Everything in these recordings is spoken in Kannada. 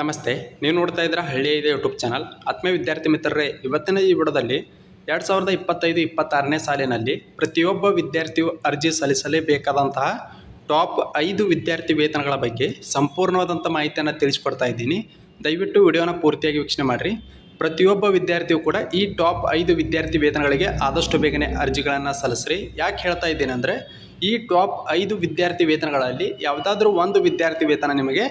ನಮಸ್ತೆ, ನೀವು ನೋಡ್ತಾ ಇದ್ದೀರಾ ಹಳ್ಳಿ ಇದೆ ಯೂಟ್ಯೂಬ್ ಚಾನಲ್. ಆತ್ಮ ವಿದ್ಯಾರ್ಥಿ ಮಿತ್ರರೇ, ಇವತ್ತಿನ ಈ ವಿಡಿಯೋದಲ್ಲಿ ಎರಡು ಸಾವಿರದ ಇಪ್ಪತ್ತೈದು, ಇಪ್ಪತ್ತಾರನೇ ಸಾಲಿನಲ್ಲಿ ಪ್ರತಿಯೊಬ್ಬ ವಿದ್ಯಾರ್ಥಿಯು ಅರ್ಜಿ ಸಲ್ಲಿಸಲೇಬೇಕಾದಂತಹ ಟಾಪ್ ಐದು ವಿದ್ಯಾರ್ಥಿ ವೇತನಗಳ ಬಗ್ಗೆ ಸಂಪೂರ್ಣವಾದಂಥ ಮಾಹಿತಿಯನ್ನು ತಿಳಿಸ್ಕೊಡ್ತಾ ಇದ್ದೀನಿ. ದಯವಿಟ್ಟು ವಿಡಿಯೋನ ಪೂರ್ತಿಯಾಗಿ ವೀಕ್ಷಣೆ ಮಾಡಿರಿ. ಪ್ರತಿಯೊಬ್ಬ ವಿದ್ಯಾರ್ಥಿಯು ಕೂಡ ಈ ಟಾಪ್ ಐದು ವಿದ್ಯಾರ್ಥಿ ವೇತನಗಳಿಗೆ ಆದಷ್ಟು ಬೇಗನೆ ಅರ್ಜಿಗಳನ್ನು ಸಲ್ಲಿಸ್ರಿ. ಯಾಕೆ ಹೇಳ್ತಾ ಇದ್ದೀನಿ ಅಂದರೆ, ಈ ಟಾಪ್ ಐದು ವಿದ್ಯಾರ್ಥಿ ವೇತನಗಳಲ್ಲಿ ಯಾವುದಾದ್ರೂ ಒಂದು ವಿದ್ಯಾರ್ಥಿ ವೇತನ ನಿಮಗೆ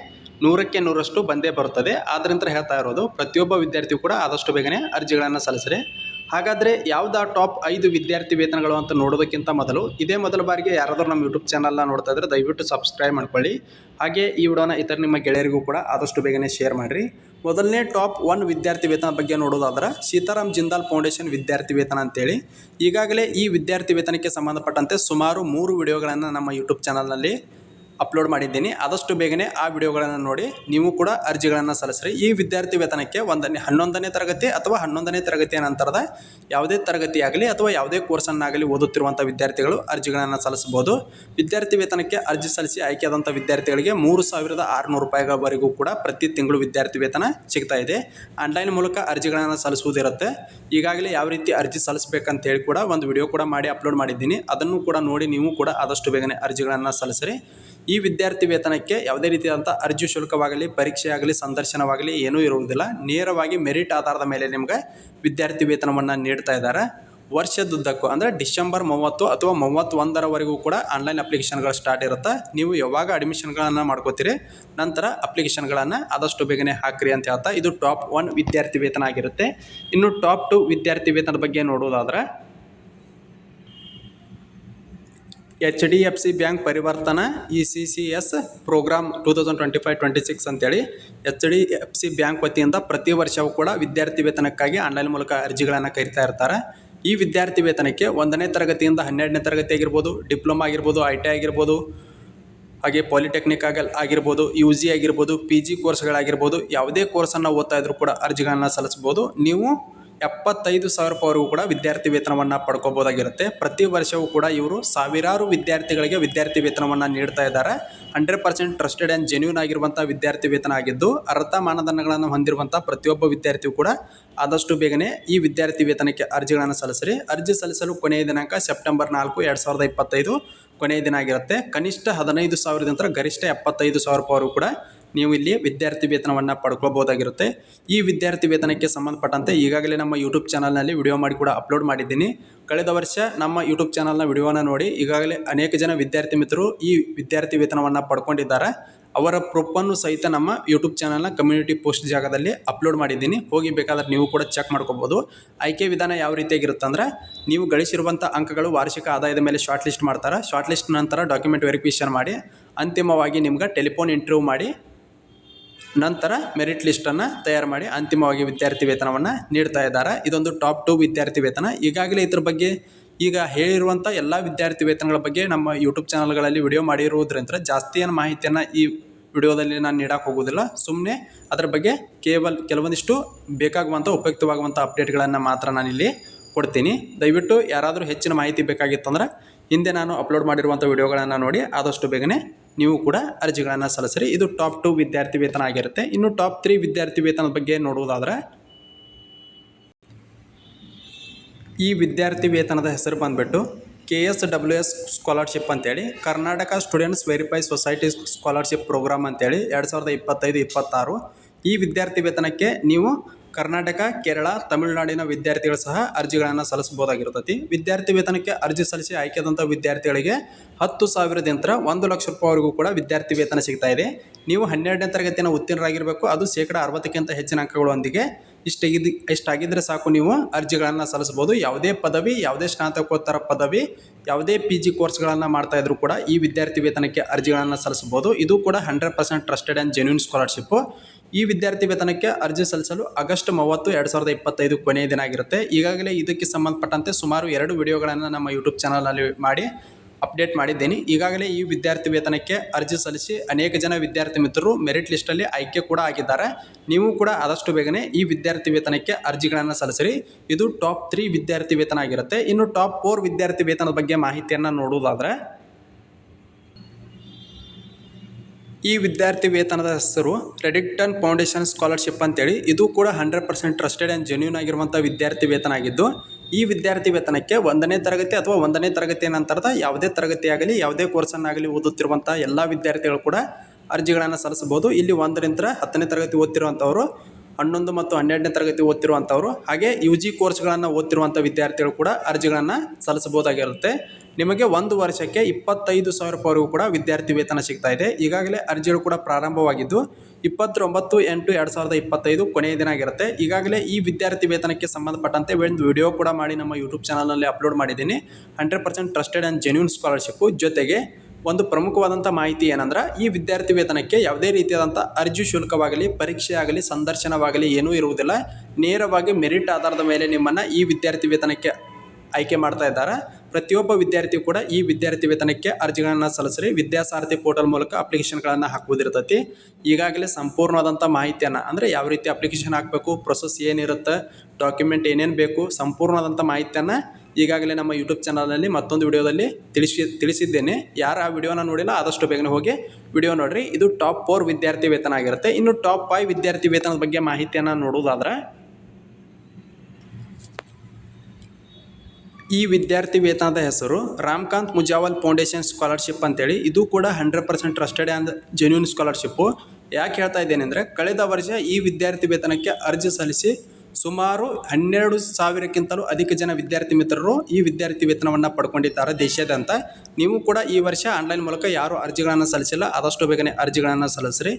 ನೂರಕ್ಕೆ ನೂರಷ್ಟು ಬಂದೇ ಬರುತ್ತದೆ. ಆದ್ದರಿಂದ ಹೇಳ್ತಾ ಇರೋದು, ಪ್ರತಿಯೊಬ್ಬ ವಿದ್ಯಾರ್ಥಿಯು ಕೂಡ ಆದಷ್ಟು ಬೇಗನೆ ಅರ್ಜಿಗಳನ್ನು ಸಲ್ಲಿಸ್ರಿ. ಹಾಗಾದರೆ ಯಾವ್ದು ಟಾಪ್ ಐದು ವಿದ್ಯಾರ್ಥಿ ವೇತನಗಳು ಅಂತ ನೋಡೋದಕ್ಕಿಂತ ಮೊದಲು, ಇದೇ ಮೊದಲ ಬಾರಿಗೆ ಯಾರಾದರೂ ನಮ್ಮ ಯೂಟ್ಯೂಬ್ ಚಾನಲ್ನ ನೋಡ್ತಾ ಇದ್ರೆ ದಯವಿಟ್ಟು ಸಬ್ಸ್ಕ್ರೈಬ್ ಮಾಡ್ಕೊಳ್ಳಿ. ಹಾಗೆ ಈ ವಿಡಿಯೋನ ಇತರ ನಿಮ್ಮ ಗೆಳೆಯರಿಗೂ ಕೂಡ ಆದಷ್ಟು ಬೇಗನೆ ಶೇರ್ ಮಾಡಿರಿ. ಮೊದಲನೇ ಟಾಪ್ ಒನ್ ವಿದ್ಯಾರ್ಥಿ ವೇತನ ಬಗ್ಗೆ ನೋಡೋದಾದ್ರೆ ಸೀತಾರಾಮ್ ಜಿಂದಾಲ್ ಫೌಂಡೇಶನ್ ವಿದ್ಯಾರ್ಥಿ ವೇತನ ಅಂತೇಳಿ. ಈಗಾಗಲೇ ಈ ವಿದ್ಯಾರ್ಥಿ ವೇತನಕ್ಕೆ ಸಂಬಂಧಪಟ್ಟಂತೆ ಸುಮಾರು ಮೂರು ವಿಡಿಯೋಗಳನ್ನು ನಮ್ಮ ಯೂಟ್ಯೂಬ್ ಚಾನಲ್ನಲ್ಲಿ ಅಪ್ಲೋಡ್ ಮಾಡಿದ್ದೀನಿ. ಆದಷ್ಟು ಬೇಗನೆ ಆ ವಿಡಿಯೋಗಳನ್ನು ನೋಡಿ. ನೀವು ಕೂಡ ಅರ್ಜಿಗಳನ್ನು ಸಲ್ಲಿಸ್ರಿ. ಈ ವಿದ್ಯಾರ್ಥಿ ವೇತನಕ್ಕೆ ಒಂದನೇ, ಹನ್ನೊಂದನೇ ತರಗತಿ ಅಥವಾ ಹನ್ನೊಂದನೇ ತರಗತಿಯ ನಂತರದ ಯಾವುದೇ ತರಗತಿಯಾಗಲಿ ಅಥವಾ ಯಾವುದೇ ಕೋರ್ಸನ್ನಾಗಲಿ ಓದುತ್ತಿರುವಂಥ ವಿದ್ಯಾರ್ಥಿಗಳು ಅರ್ಜಿಗಳನ್ನು ಸಲ್ಲಿಸಬಹುದು. ವಿದ್ಯಾರ್ಥಿ ವೇತನಕ್ಕೆ ಅರ್ಜಿ ಸಲ್ಲಿಸಿ ಆಯ್ಕೆಯಾದಂಥ ವಿದ್ಯಾರ್ಥಿಗಳಿಗೆ ಮೂರು ಸಾವಿರದ ಆರುನೂರು ರೂಪಾಯಿಗಳವರೆಗೂ ಕೂಡ ಪ್ರತಿ ತಿಂಗಳು ವಿದ್ಯಾರ್ಥಿ ವೇತನ ಸಿಗ್ತಾ ಇದೆ. ಆನ್ಲೈನ್ ಮೂಲಕ ಅರ್ಜಿಗಳನ್ನು ಸಲ್ಲಿಸುವುದಿರುತ್ತೆ. ಈಗಾಗಲೇ ಯಾವ ರೀತಿ ಅರ್ಜಿ ಸಲ್ಲಿಸಬೇಕಂತ ಹೇಳಿ ಕೂಡ ಒಂದು ವಿಡಿಯೋ ಕೂಡ ಮಾಡಿ, ಅಪ್ಲೋಡ್ ಮಾಡಿದ್ದೀನಿ. ಅದನ್ನು ಕೂಡ ನೋಡಿ ನೀವು ಕೂಡ ಆದಷ್ಟು ಬೇಗನೆ ಅರ್ಜಿಗಳನ್ನು ಸಲ್ಲಿಸ್ರಿ. ಈ ವಿದ್ಯಾರ್ಥಿ ವೇತನಕ್ಕೆ ಯಾವುದೇ ರೀತಿಯಾದಂಥ ಅರ್ಜಿ ಶುಲ್ಕವಾಗಲಿ ಪರೀಕ್ಷೆ ಆಗಲಿ ಸಂದರ್ಶನವಾಗಲಿ ಏನೂ ಇರುವುದಿಲ್ಲ. ನೇರವಾಗಿ ಮೆರಿಟ್ ಆಧಾರದ ಮೇಲೆ ನಿಮಗೆ ವಿದ್ಯಾರ್ಥಿ ವೇತನವನ್ನು ನೀಡ್ತಾ ಇದ್ದಾರೆ. ವರ್ಷದುದ್ದಕ್ಕೂ, ಅಂದರೆ ಡಿಸೆಂಬರ್ ಮೂವತ್ತು ಅಥವಾ ಮೂವತ್ತೊಂದರವರೆಗೂ ಕೂಡ ಆನ್ಲೈನ್ ಅಪ್ಲಿಕೇಶನ್ಗಳು ಸ್ಟಾರ್ಟ್ ಇರುತ್ತೆ. ನೀವು ಯಾವಾಗ ಅಡ್ಮಿಷನ್ಗಳನ್ನು ಮಾಡ್ಕೋತೀರಿ, ನಂತರ ಅಪ್ಲಿಕೇಶನ್ಗಳನ್ನು ಆದಷ್ಟು ಬೇಗನೆ ಹಾಕ್ರಿ ಅಂತ ಹೇಳ್ತಾ, ಇದು ಟಾಪ್ ಒನ್ ವಿದ್ಯಾರ್ಥಿ ವೇತನ ಆಗಿರುತ್ತೆ. ಇನ್ನು ಟಾಪ್ ಟು ವಿದ್ಯಾರ್ಥಿ ವೇತನದ ಬಗ್ಗೆ ನೋಡೋದಾದ್ರೆ H D F C bank Parivartan E C C S program two thousand twenty five twenty six ಅಂತೇಳಿ H D F C bank ವತಿಯಿಂದ ಪ್ರತಿ ವರ್ಷವೂ ಕೂಡ ವಿದ್ಯಾರ್ಥಿ ವೇತನಕ್ಕಾಗಿ ಆನ್ಲೈನ್ ಮೂಲಕ ಅರ್ಜಿಗಳನ್ನು ಕರಿತಾ ಇರ್ತಾರೆ. ಈ ವಿದ್ಯಾರ್ಥಿ ವೇತನಕ್ಕೆ ಒಂದನೇ ತರಗತಿಯಿಂದ ಹನ್ನೆರಡನೇ ತರಗತಿ ಆಗಿರ್ಬೋದು, ಡಿಪ್ಲೊಮಾ ಆಗಿರ್ಬೋದು, ಐ ಟಿ ಆಗಿರ್ಬೋದು, ಹಾಗೆ ಪಾಲಿಟೆಕ್ನಿಕ್ ಆಗಲ್ ಆಗಿರ್ಬೋದು, ಯು ಜಿ ಆಗಿರ್ಬೋದು, ಪಿ ಜಿ ಕೋರ್ಸ್ಗಳಾಗಿರ್ಬೋದು, ಯಾವುದೇ ಕೋರ್ಸನ್ನು ಓದ್ತಾ ಇದ್ರೂ ಕೂಡ ಅರ್ಜಿಗಳನ್ನು ಸಲ್ಲಿಸ್ಬೋದು. ನೀವು ಎಪ್ಪತ್ತೈದು ಸಾವಿರ ರೂಪಾಯಿವರೆಗೂ ಕೂಡ ವಿದ್ಯಾರ್ಥಿ ವೇತನವನ್ನು ಪಡ್ಕೋಬೋದಾಗಿರುತ್ತೆ. ಪ್ರತಿ ವರ್ಷವೂ ಕೂಡ ಇವರು ಸಾವಿರಾರು ವಿದ್ಯಾರ್ಥಿಗಳಿಗೆ ವಿದ್ಯಾರ್ಥಿ ವೇತನವನ್ನು ನೀಡ್ತಾ ಇದ್ದಾರೆ. Hundred percent trusted and genuine ಆಗಿರುವಂಥ ವಿದ್ಯಾರ್ಥಿ ವೇತನ ಆಗಿದ್ದು ಅರ್ಥ ಮಾನದಂಡಗಳನ್ನು ಹೊಂದಿರುವಂಥ ಪ್ರತಿಯೊಬ್ಬ ವಿದ್ಯಾರ್ಥಿಯೂ ಕೂಡ ಆದಷ್ಟು ಬೇಗನೆ ಈ ವಿದ್ಯಾರ್ಥಿ ವೇತನಕ್ಕೆ ಅರ್ಜಿಗಳನ್ನು ಸಲ್ಲಿಸಿರಿ. ಅರ್ಜಿ ಸಲ್ಲಿಸಲು ಕೊನೆಯ ದಿನಾಂಕ ಸೆಪ್ಟೆಂಬರ್ ನಾಲ್ಕು, ಎರಡು ಸಾವಿರದ ಇಪ್ಪತ್ತೈದು ಕೊನೆಯ ದಿನ ಆಗಿರುತ್ತೆ. ಕನಿಷ್ಠ ಹದಿನೈದು ಸಾವಿರದಿಂದ ಗರಿಷ್ಠ ಎಪ್ಪತ್ತೈದು ಸಾವಿರ ರೂಪಾಯಿವರೆಗೂ ಕೂಡ ನೀವು ಇಲ್ಲಿ ವಿದ್ಯಾರ್ಥಿ ವೇತನವನ್ನು ಪಡ್ಕೋಬೋದಾಗಿರುತ್ತೆ ಈ ವಿದ್ಯಾರ್ಥಿ ವೇತನಕ್ಕೆ ಸಂಬಂಧಪಟ್ಟಂತೆ ಈಗಾಗಲೇ ನಮ್ಮ ಯೂಟ್ಯೂಬ್ ಚಾನಲ್ನಲ್ಲಿ ವಿಡಿಯೋ ಮಾಡಿ ಕೂಡ ಅಪ್ಲೋಡ್ ಮಾಡಿದ್ದೀನಿ. ಕಳೆದ ವರ್ಷ ನಮ್ಮ ಯೂಟ್ಯೂಬ್ ಚಾನಲ್ನ ವಿಡಿಯೋನ ನೋಡಿ ಈಗಾಗಲೇ ಅನೇಕ ಜನ ವಿದ್ಯಾರ್ಥಿ ಮಿತ್ರರು ಈ ವಿದ್ಯಾರ್ಥಿ ವೇತನವನ್ನು ಪಡ್ಕೊಂಡಿದ್ದಾರೆ. ಅವರ ಪ್ರೊಪ್ಪನ್ನು ಸಹಿತ ನಮ್ಮ ಯೂಟ್ಯೂಬ್ ಚಾನಲ್ನ ಕಮ್ಯುನಿಟಿ ಪೋಸ್ಟ್ ಜಾಗದಲ್ಲಿ ಅಪ್ಲೋಡ್ ಮಾಡಿದ್ದೀನಿ. ಹೋಗಿ ಬೇಕಾದ್ರೆ ನೀವು ಕೂಡ ಚೆಕ್ ಮಾಡ್ಕೋಬೋದು. ಆಯ್ಕೆ ವಿಧಾನ ಯಾವ ರೀತಿಯಾಗಿರುತ್ತೆ ಅಂದರೆ ನೀವು ಗಳಿಸಿರುವಂಥ ಅಂಕಗಳು ವಾರ್ಷಿಕ ಆದಾಯದ ಮೇಲೆ ಶಾರ್ಟ್ ಲಿಸ್ಟ್ ಮಾಡ್ತಾರೆ. ಶಾರ್ಟ್ ಲಿಸ್ಟ್ ನಂತರ ಡಾಕ್ಯುಮೆಂಟ್ ವೆರಿಫಿಕೇಷನ್ ಮಾಡಿ ಅಂತಿಮವಾಗಿ ನಿಮ್ಗೆ ಟೆಲಿಫೋನ್ ಇಂಟರ್ವ್ಯೂ ಮಾಡಿ ನಂತರ ಮೆರಿಟ್ ಲಿಸ್ಟನ್ನು ತಯಾರು ಮಾಡಿ ಅಂತಿಮವಾಗಿ ವಿದ್ಯಾರ್ಥಿ ವೇತನವನ್ನು ನೀಡ್ತಾ ಇದ್ದಾರೆ. ಇದೊಂದು ಟಾಪ್ ಟು ವಿದ್ಯಾರ್ಥಿ ವೇತನ. ಈಗಾಗಲೇ ಇದ್ರ ಬಗ್ಗೆ ಈಗ ಹೇಳಿರುವಂಥ ಎಲ್ಲ ವಿದ್ಯಾರ್ಥಿ ವೇತನಗಳ ಬಗ್ಗೆ ನಮ್ಮ ಯೂಟ್ಯೂಬ್ ಚಾನಲ್ಗಳಲ್ಲಿ ವಿಡಿಯೋ ಮಾಡಿರುವುದರಿಂದ ಜಾಸ್ತಿ ಏನು ಮಾಹಿತಿಯನ್ನು ಈ ವಿಡಿಯೋದಲ್ಲಿ ನಾನು ನೀಡಕ್ಕೆ ಹೋಗೋದಿಲ್ಲ. ಸುಮ್ಮನೆ ಅದರ ಬಗ್ಗೆ ಕೇವಲ ಕೆಲವೊಂದಿಷ್ಟು ಬೇಕಾಗುವಂಥ ಉಪಯುಕ್ತವಾಗುವಂಥ ಅಪ್ಡೇಟ್ಗಳನ್ನು ಮಾತ್ರ ನಾನಿಲ್ಲಿ ಕೊಡ್ತೀನಿ. ದಯವಿಟ್ಟು ಯಾರಾದರೂ ಹೆಚ್ಚಿನ ಮಾಹಿತಿ ಬೇಕಾಗಿತ್ತಂದ್ರೆ ಹಿಂದೆ ನಾನು ಅಪ್ಲೋಡ್ ಮಾಡಿರುವಂಥ ವಿಡಿಯೋಗಳನ್ನು ನೋಡಿ ಆದಷ್ಟು ಬೇಗನೆ ನೀವು ಕೂಡ ಅರ್ಜಿಗಳನ್ನು ಸಲ್ಲಿಸಿರಿ. ಇದು ಟಾಪ್ ಟು ವಿದ್ಯಾರ್ಥಿ ವೇತನ ಆಗಿರುತ್ತೆ. ಇನ್ನು ಟಾಪ್ ತ್ರೀ ವಿದ್ಯಾರ್ಥಿ ವೇತನದ ಬಗ್ಗೆ ನೋಡುವುದಾದರೆ, ಈ ವಿದ್ಯಾರ್ಥಿ ವೇತನದ ಹೆಸರು ಬಂದುಬಿಟ್ಟು K S W S scholarship ಅಂತೇಳಿ, Karnataka students verify society scholarship program ಅಂತೇಳಿ ಎರಡು ಸಾವಿರದ ಇಪ್ಪತ್ತೈದು, ಇಪ್ಪತ್ತಾರು ಈ ವಿದ್ಯಾರ್ಥಿ ವೇತನಕ್ಕೆ ನೀವು ಕರ್ನಾಟಕ, ಕೇರಳ, ತಮಿಳುನಾಡಿನ ವಿದ್ಯಾರ್ಥಿಗಳು ಸಹ ಅರ್ಜಿಗಳನ್ನು ಸಲ್ಲಿಸಬಹುದಾಗಿರ್ತೈತಿ ವಿದ್ಯಾರ್ಥಿ ವೇತನಕ್ಕೆ ಅರ್ಜಿ ಸಲ್ಲಿಸಿ ಆಯ್ಕೆಯಾದಂಥ ವಿದ್ಯಾರ್ಥಿಗಳಿಗೆ ಹತ್ತು ಸಾವಿರದಿಂದ ಒಂದು ಲಕ್ಷ ರೂಪಾಯಿವರೆಗೂ ಕೂಡ ವಿದ್ಯಾರ್ಥಿ ವೇತನ ಸಿಗ್ತಾ ಇದೆ. ನೀವು ಹನ್ನೆರಡನೇ ತರಗತಿಯನ್ನು ಉತ್ತೀರ್ಣರಾಗಿರಬೇಕು. ಅದು ಶೇಕಡ ಅರವತ್ತಕ್ಕಿಂತ ಹೆಚ್ಚಿನ ಅಂಕಗಳೊಂದಿಗೆ ಇಷ್ಟಾಗಿದ್ದು ಇಷ್ಟಾಗಿದ್ದರೆ ಸಾಕು ನೀವು ಅರ್ಜಿಗಳನ್ನು ಸಲ್ಲಿಸ್ಬೋದು ಯಾವುದೇ ಪದವಿ, ಯಾವುದೇ ಸ್ನಾತಕೋತ್ತರ ಪದವಿ, ಯಾವುದೇ ಪಿ ಜಿ ಕೋರ್ಸ್ಗಳನ್ನು ಮಾಡ್ತಾ ಇದ್ರು ಕೂಡ ಈ ವಿದ್ಯಾರ್ಥಿ ವೇತನಕ್ಕೆ ಅರ್ಜಿಗಳನ್ನು ಸಲ್ಲಿಸ್ಬೋದು ಇದು ಕೂಡ hundred percent trusted and genuine scholarship ಈ ವಿದ್ಯಾರ್ಥಿ ವೇತನಕ್ಕೆ ಅರ್ಜಿ ಸಲ್ಲಿಸಲು ಆಗಸ್ಟ್ ಮೂವತ್ತು ಎರಡು ಸಾವಿರದ ಇಪ್ಪತ್ತೈದು ಕೊನೆಯ ದಿನ ಆಗಿರುತ್ತೆ. ಈಗಾಗಲೇ ಇದಕ್ಕೆ ಸಂಬಂಧಪಟ್ಟಂತೆ ಸುಮಾರು ಎರಡು ವಿಡಿಯೋಗಳನ್ನು ನಮ್ಮ ಯೂಟ್ಯೂಬ್ ಚಾನಲಲ್ಲಿ ಮಾಡಿ. ಅಪ್ಡೇಟ್ ಮಾಡಿದ್ದೇನೆ. ಈಗಾಗಲೇ ಈ ವಿದ್ಯಾರ್ಥಿ ವೇತನಕ್ಕೆ ಅರ್ಜಿ ಸಲ್ಲಿಸಿ ಅನೇಕ ಜನ ವಿದ್ಯಾರ್ಥಿ ಮಿತ್ರರು ಮೆರಿಟ್ ಲಿಸ್ಟಲ್ಲಿ ಆಯ್ಕೆ ಕೂಡ ಆಗಿದ್ದಾರೆ. ನೀವು ಕೂಡ ಆದಷ್ಟು ಬೇಗನೆ ಈ ವಿದ್ಯಾರ್ಥಿ ವೇತನಕ್ಕೆ ಅರ್ಜಿಗಳನ್ನು ಸಲ್ಲಿಸಿರಿ. ಇದು ಟಾಪ್ ತ್ರೀ ವಿದ್ಯಾರ್ಥಿ ವೇತನ ಆಗಿರುತ್ತೆ. ಇನ್ನು ಟಾಪ್ ಫೋರ್ ವಿದ್ಯಾರ್ಥಿ ವೇತನದ ಬಗ್ಗೆ ಮಾಹಿತಿಯನ್ನು ನೋಡುವುದಾದರೆ, ಈ ವಿದ್ಯಾರ್ಥಿ ವೇತನದ ಹೆಸರು ರೆಡಿಕ್ಟನ್ ಫೌಂಡೇಶನ್ ಸ್ಕಾಲರ್ಶಿಪ್ ಅಂತೇಳಿ. ಇದು ಕೂಡ hundred percent trusted and genuine ಆಗಿರುವಂಥ ವಿದ್ಯಾರ್ಥಿ ವೇತನ ಆಗಿದ್ದು ಈ ವಿದ್ಯಾರ್ಥಿ ವೇತನಕ್ಕೆ ಒಂದನೇ ತರಗತಿ ಅಥವಾ ಒಂದನೇ ತರಗತಿಯ ನಂತರದ ಯಾವುದೇ ತರಗತಿಯಾಗಲಿ, ಯಾವುದೇ ಕೋರ್ಸನ್ನಾಗಲಿ ಓದುತ್ತಿರುವಂಥ ಎಲ್ಲ ವಿದ್ಯಾರ್ಥಿಗಳು ಕೂಡ ಅರ್ಜಿಗಳನ್ನು ಸಲ್ಲಿಸಬಹುದು. ಇಲ್ಲಿ ಒಂದರಿಂದ ಹತ್ತನೇ ತರಗತಿ ಓದ್ತಿರುವಂಥವರು ಹನ್ನೊಂದು ಮತ್ತು ಹನ್ನೆರಡನೇ ತರಗತಿ ಓದ್ತಿರುವಂಥವ್ರು, ಹಾಗೆ ಯು ಜಿ ಕೋರ್ಸ್ಗಳನ್ನು ಓದ್ತಿರುವಂಥ ವಿದ್ಯಾರ್ಥಿಗಳು ಕೂಡ ಅರ್ಜಿಗಳನ್ನು ಸಲ್ಲಿಸಬಹುದಾಗಿರುತ್ತೆ. ನಿಮಗೆ ಒಂದು ವರ್ಷಕ್ಕೆ ಇಪ್ಪತ್ತೈದು ಸಾವಿರ ರೂಪಾಯಿವರೆಗೂ ಕೂಡ ವಿದ್ಯಾರ್ಥಿ ವೇತನ ಸಿಗ್ತಾ ಇದೆ. ಈಗಾಗಲೇ ಅರ್ಜಿಗಳು ಕೂಡ ಪ್ರಾರಂಭವಾಗಿದ್ದು, ಇಪ್ಪತ್ತೊಂಬತ್ತು ಎಂಟು ಎರಡು ಸಾವಿರದ ಇಪ್ಪತ್ತೈದು ಕೊನೆಯ ದಿನ ಆಗಿರುತ್ತೆ. ಈಗಾಗಲೇ ಈ ವಿದ್ಯಾರ್ಥಿ ವೇತನಕ್ಕೆ ಸಂಬಂಧಪಟ್ಟಂತೆ ಒಂದು ವಿಡಿಯೋ ಕೂಡ ಮಾಡಿ ನಮ್ಮ ಯೂಟ್ಯೂಬ್ ಚಾನಲ್ನಲ್ಲಿ ಅಪ್ಲೋಡ್ ಮಾಡಿದ್ದೀನಿ. Hundred percent trusted and genuine scholarship ಜೊತೆಗೆ ಒಂದು ಪ್ರಮುಖವಾದಂಥ ಮಾಹಿತಿ ಏನಂದ್ರೆ, ಈ ವಿದ್ಯಾರ್ಥಿ ವೇತನಕ್ಕೆ ಯಾವುದೇ ರೀತಿಯಾದಂಥ ಅರ್ಜಿ ಶುಲ್ಕವಾಗಲಿ, ಪರೀಕ್ಷೆ ಆಗಲಿ, ಸಂದರ್ಶನವಾಗಲಿ ಏನೂ ಇರುವುದಿಲ್ಲ. ನೇರವಾಗಿ ಮೆರಿಟ್ ಆಧಾರದ ಮೇಲೆ ನಿಮ್ಮನ್ನು ಈ ವಿದ್ಯಾರ್ಥಿ ವೇತನಕ್ಕೆ ಆಯ್ಕೆ ಮಾಡ್ತಾ ಇದ್ದಾರೆ. ಪ್ರತಿಯೊಬ್ಬ ವಿದ್ಯಾರ್ಥಿ ಕೂಡ ಈ ವಿದ್ಯಾರ್ಥಿ ವೇತನಕ್ಕೆ ಅರ್ಜಿಗಳನ್ನು ಸಲ್ಲಿಸ್ರಿ, ವಿದ್ಯಾಸಾರಥಿ ಪೋರ್ಟಲ್ ಮೂಲಕ ಅಪ್ಲಿಕೇಶನ್ಗಳನ್ನು ಹಾಕುವುದಿರ್ತೈತಿ. ಈಗಾಗಲೇ ಸಂಪೂರ್ಣವಾದಂಥ ಮಾಹಿತಿಯನ್ನು, ಅಂದರೆ ಯಾವ ರೀತಿ ಅಪ್ಲಿಕೇಶನ್ ಹಾಕಬೇಕು, ಪ್ರೊಸೆಸ್ ಏನಿರುತ್ತೆ, ಡಾಕ್ಯುಮೆಂಟ್ ಏನೇನು ಬೇಕು, ಸಂಪೂರ್ಣವಾದಂಥ ಮಾಹಿತಿಯನ್ನು ಈಗಾಗಲೇ ನಮ್ಮ ಯೂಟ್ಯೂಬ್ ಚಾನಲ್ನಲ್ಲಿ ಮತ್ತೊಂದು ವಿಡಿಯೋದಲ್ಲಿ ತಿಳಿಸಿ, ತಿಳಿಸಿದ್ದೇನೆ. ಯಾರು ಆ ವಿಡಿಯೋನ ನೋಡಿಲ್ಲ, ಆದಷ್ಟು ಬೇಗನೆ ಹೋಗಿ ವಿಡಿಯೋ ನೋಡಿರಿ. ಇದು ಟಾಪ್ ಫೋರ್ ವಿದ್ಯಾರ್ಥಿ ವೇತನ ಆಗಿರುತ್ತೆ. ಇನ್ನು ಟಾಪ್ ಫೈವ್ ವಿದ್ಯಾರ್ಥಿ ವೇತನದ ಬಗ್ಗೆ ಮಾಹಿತಿಯನ್ನು ನೋಡೋದಾದ್ರೆ ಈ ವಿದ್ಯಾರ್ಥಿ ವೇತನದ ಹೆಸರು ರಾಮ್ಕಾಂತ್ ಮುಜಾವಲ್ ಫೌಂಡೇಶನ್ ಸ್ಕಾಲರ್ಶಿಪ್ ಅಂತೇಳಿ. ಇದು ಕೂಡ hundred percent trusted and genuine scholarship ಯಾಕೆ ಹೇಳ್ತಾ ಇದ್ದೇನೆ ಅಂದರೆ, ಕಳೆದ ವರ್ಷ ಈ ವಿದ್ಯಾರ್ಥಿ ವೇತನಕ್ಕೆ ಅರ್ಜಿ ಸಲ್ಲಿಸಿ ಸುಮಾರು ಹನ್ನೆರಡು ಸಾವಿರಕ್ಕಿಂತಲೂ ಅಧಿಕ ಜನ ವಿದ್ಯಾರ್ಥಿ ಮಿತ್ರರು ಈ ವಿದ್ಯಾರ್ಥಿ ವೇತನವನ್ನು ಪಡ್ಕೊಂಡಿದ್ದಾರೆ ದೇಶಾದ್ಯಂತ ನೀವು ಕೂಡ ಈ ವರ್ಷ ಆನ್ಲೈನ್ ಮೂಲಕ ಯಾರು ಅರ್ಜಿಗಳನ್ನು ಸಲ್ಲಿಸಿಲ್ಲ, ಆದಷ್ಟು ಬೇಗನೆ ಅರ್ಜಿಗಳನ್ನು ಸಲ್ಲಿಸ್ರಿ.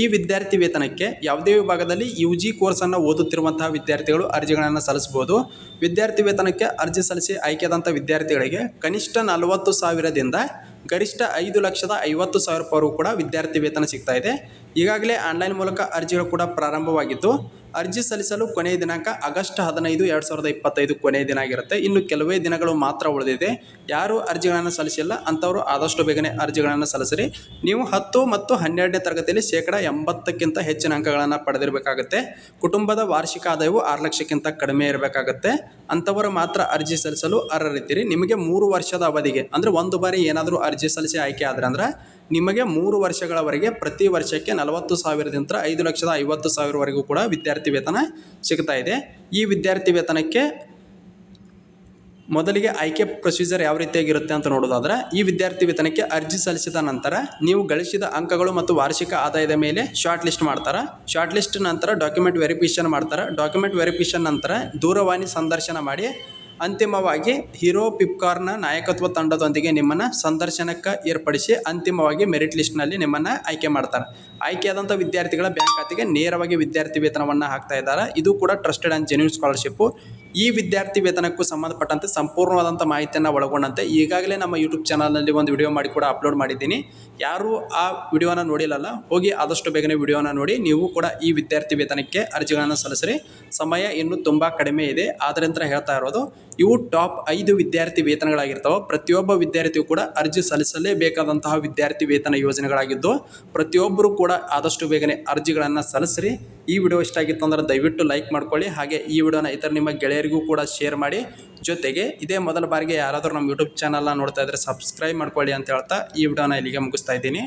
ಈ ವಿದ್ಯಾರ್ಥಿ ವೇತನಕ್ಕೆ ಯಾವುದೇ ವಿಭಾಗದಲ್ಲಿ ಯು ಜಿ ಕೋರ್ಸನ್ನು ಓದುತ್ತಿರುವಂತಹ ವಿದ್ಯಾರ್ಥಿಗಳು ಅರ್ಜಿಗಳನ್ನು ಸಲ್ಲಿಸ್ಬೋದು ವಿದ್ಯಾರ್ಥಿ ವೇತನಕ್ಕೆ ಅರ್ಜಿ ಸಲ್ಲಿಸಿ ಆಯ್ಕೆಯಾದಂಥ ವಿದ್ಯಾರ್ಥಿಗಳಿಗೆ ಕನಿಷ್ಠ ನಲವತ್ತು ಸಾವಿರದಿಂದ ಗರಿಷ್ಠ ಐದು ಲಕ್ಷದ ಐವತ್ತು ಸಾವಿರ ರೂಪಾಯಿ ಕೂಡ ವಿದ್ಯಾರ್ಥಿ ವೇತನ ಸಿಗ್ತಾ ಇದೆ. ಈಗಾಗಲೇ ಆನ್ಲೈನ್ ಮೂಲಕ ಅರ್ಜಿಗಳು ಕೂಡ ಪ್ರಾರಂಭವಾಗಿದ್ದು, ಅರ್ಜಿ ಸಲ್ಲಿಸಲು ಕೊನೆಯ ದಿನಾಂಕ ಆಗಸ್ಟ್ ಹದಿನೈದು, ಎರಡು ಸಾವಿರದ ಇಪ್ಪತ್ತೈದು ಕೊನೆಯ ದಿನ ಆಗಿರುತ್ತೆ. ಇನ್ನು ಕೆಲವೇ ದಿನಗಳು ಮಾತ್ರ ಉಳಿದಿದೆ. ಯಾರು ಅರ್ಜಿಗಳನ್ನು ಸಲ್ಲಿಸಿಲ್ಲ. ಅಂಥವರು ಆದಷ್ಟು ಬೇಗನೆ ಅರ್ಜಿಗಳನ್ನು ಸಲ್ಲಿಸಿರಿ. ನೀವು ಹತ್ತು ಮತ್ತು ಹನ್ನೆರಡನೇ ತರಗತಿಯಲ್ಲಿ ಶೇಕಡ ಎಂಬತ್ತಕ್ಕಿಂತ ಹೆಚ್ಚಿನ ಅಂಕಗಳನ್ನು ಪಡೆದಿರಬೇಕಾಗುತ್ತೆ. ಕುಟುಂಬದ ವಾರ್ಷಿಕ ಆದಾಯವು ಆರು ಲಕ್ಷಕ್ಕಿಂತ ಕಡಿಮೆ ಇರಬೇಕಾಗುತ್ತೆ. ಅಂಥವರು ಮಾತ್ರ ಅರ್ಜಿ ಸಲ್ಲಿಸಲು ಅರ್ಹರಿದ್ದೀರಿ. ನಿಮಗೆ ಮೂರು ವರ್ಷದ ಅವಧಿಗೆ, ಅಂದರೆ ಒಂದು ಬಾರಿ ಏನಾದರೂ ಅರ್ಜಿ ಸಲ್ಲಿಸಿ ಆಯ್ಕೆ ಆದ್ರೆ ಅಂದ್ರೆ, ನಿಮಗೆ ಮೂರು ವರ್ಷಗಳವರೆಗೆ ಪ್ರತಿ ವರ್ಷಕ್ಕೆ ನಲವತ್ತು ಸಾವಿರದಿಂದ ಐದು ಲಕ್ಷದ ಐವತ್ತು ಸಾವಿರವರೆಗೂ ಕೂಡ ವಿದ್ಯಾರ್ಥಿ ವೇತನ ಸಿಗ್ತಾ ಇದೆ. ಈ ವಿದ್ಯಾರ್ಥಿ ವೇತನಕ್ಕೆ ಮೊದಲಿಗೆ ಆಯ್ಕೆ ಪ್ರೊಸೀಜರ್ ಯಾವ ರೀತಿಯಾಗಿರುತ್ತೆ ಅಂತ ನೋಡೋದಾದ್ರೆ, ಈ ವಿದ್ಯಾರ್ಥಿ ವೇತನಕ್ಕೆ ಅರ್ಜಿ ಸಲ್ಲಿಸಿದ ನಂತರ ನೀವು ಗಳಿಸಿದ ಅಂಕಗಳು ಮತ್ತು ವಾರ್ಷಿಕ ಆದಾಯದ ಮೇಲೆ ಶಾರ್ಟ್ ಲಿಸ್ಟ್ ಮಾಡ್ತಾರೆ. ಶಾರ್ಟ್ ಲಿಸ್ಟ್ ನಂತರ ಡಾಕ್ಯುಮೆಂಟ್ ವೆರಿಫಿಕೇಷನ್ ಮಾಡ್ತಾರೆ. ಡಾಕ್ಯುಮೆಂಟ್ ವೆರಿಫಿಕೇಷನ್ ನಂತರ ದೂರವಾಣಿ ಸಂದರ್ಶನ ಮಾಡಿ ಅಂತಿಮವಾಗಿ ಹೀರೋ ಪಿಪ್ಕಾರ್ನ ನಾಯಕತ್ವ ತಂಡದೊಂದಿಗೆ ನಿಮ್ಮನ್ನು ಸಂದರ್ಶನಕ್ಕೆ ಏರ್ಪಡಿಸಿ ಅಂತಿಮವಾಗಿ ಮೆರಿಟ್ ಲಿಸ್ಟ್ನಲ್ಲಿ ನಿಮ್ಮನ್ನು ಆಯ್ಕೆ ಮಾಡ್ತಾರೆ. ಆಯ್ಕೆಯಾದಂಥ ವಿದ್ಯಾರ್ಥಿಗಳ ಬ್ಯಾಂಕ್ ಖಾತೆಗೆ ನೇರವಾಗಿ ವಿದ್ಯಾರ್ಥಿ ವೇತನವನ್ನು ಹಾಕ್ತಾ ಇದ್ದಾರೆ. ಇದು ಕೂಡ ಟ್ರಸ್ಟೆಡ್ ಆ್ಯಂಡ್ ಜೆನ್ಯೂನ್ ಸ್ಕಾಲರ್ಶಿಪ್ಪು. ಈ ವಿದ್ಯಾರ್ಥಿ ವೇತನಕ್ಕೂ ಸಂಬಂಧಪಟ್ಟಂತೆ ಸಂಪೂರ್ಣವಾದಂಥ ಮಾಹಿತಿಯನ್ನು ಒಳಗೊಂಡಂತೆ ಈಗಾಗಲೇ ನಮ್ಮ ಯೂಟ್ಯೂಬ್ ಚಾನಲ್ನಲ್ಲಿ ಒಂದು ವಿಡಿಯೋ ಮಾಡಿ ಕೂಡ ಅಪ್ಲೋಡ್ ಮಾಡಿದ್ದೀನಿ. ಯಾರು ಆ ವಿಡಿಯೋನ ನೋಡಿಲ್ಲಲ್ಲ, ಹೋಗಿ ಆದಷ್ಟು ಬೇಗನೆ ವಿಡಿಯೋನ ನೋಡಿ, ನೀವು ಕೂಡ ಈ ವಿದ್ಯಾರ್ಥಿ ವೇತನಕ್ಕೆ ಅರ್ಜಿಗಳನ್ನು ಸಲ್ಲಿಸ್ರಿ. ಸಮಯ ಇನ್ನೂ ತುಂಬ ಕಡಿಮೆ ಇದೆ. ಆದ್ದರಿಂದ ಹೇಳ್ತಾ ಇರೋದು, ಇವು ಟಾಪ್ ಐದು ವಿದ್ಯಾರ್ಥಿ ವೇತನಗಳಾಗಿರ್ತವೆ. ಪ್ರತಿಯೊಬ್ಬ ವಿದ್ಯಾರ್ಥಿಯು ಕೂಡ ಅರ್ಜಿ ಸಲ್ಲಿಸಲೇಬೇಕಾದಂತಹ ವಿದ್ಯಾರ್ಥಿ ವೇತನ ಯೋಜನೆಗಳಾಗಿದ್ದು, ಪ್ರತಿಯೊಬ್ಬರು ಕೂಡ ಆದಷ್ಟು ಬೇಗನೆ ಅರ್ಜಿಗಳನ್ನು ಸಲ್ಲಿಸ್ರಿ. ಈ ವಿಡಿಯೋ ಇಷ್ಟ ಆಗಿತ್ತು ಅಂದ್ರೆ ದಯವಿಟ್ಟು ಲೈಕ್ ಮಾಡ್ಕೊಳ್ಳಿ. ಹಾಗೆ ಈ ವಿಡಿಯೋನ ಇತರ ನಿಮ್ಮ ಗೆಳೆಯರಿಗೂ ಕೂಡ ಶೇರ್ ಮಾಡಿ. ಜೊತೆಗೆ ಇದೇ ಮೊದಲ ಬಾರಿಗೆ ಯಾರಾದರೂ ನಮ್ಮ ಯೂಟ್ಯೂಬ್ ಚಾನಲ್ನ ನೋಡ್ತಾ ಇದ್ದರೆ ಸಬ್ಸ್ಕ್ರೈಬ್ ಮಾಡ್ಕೊಳ್ಳಿ ಅಂತ ಹೇಳ್ತಾ ಈ ವಿಡಿಯೋನ ಇಲ್ಲಿಗೆ ಮುಗಿಸ್ತಾ ಇದ್ದೀನಿ.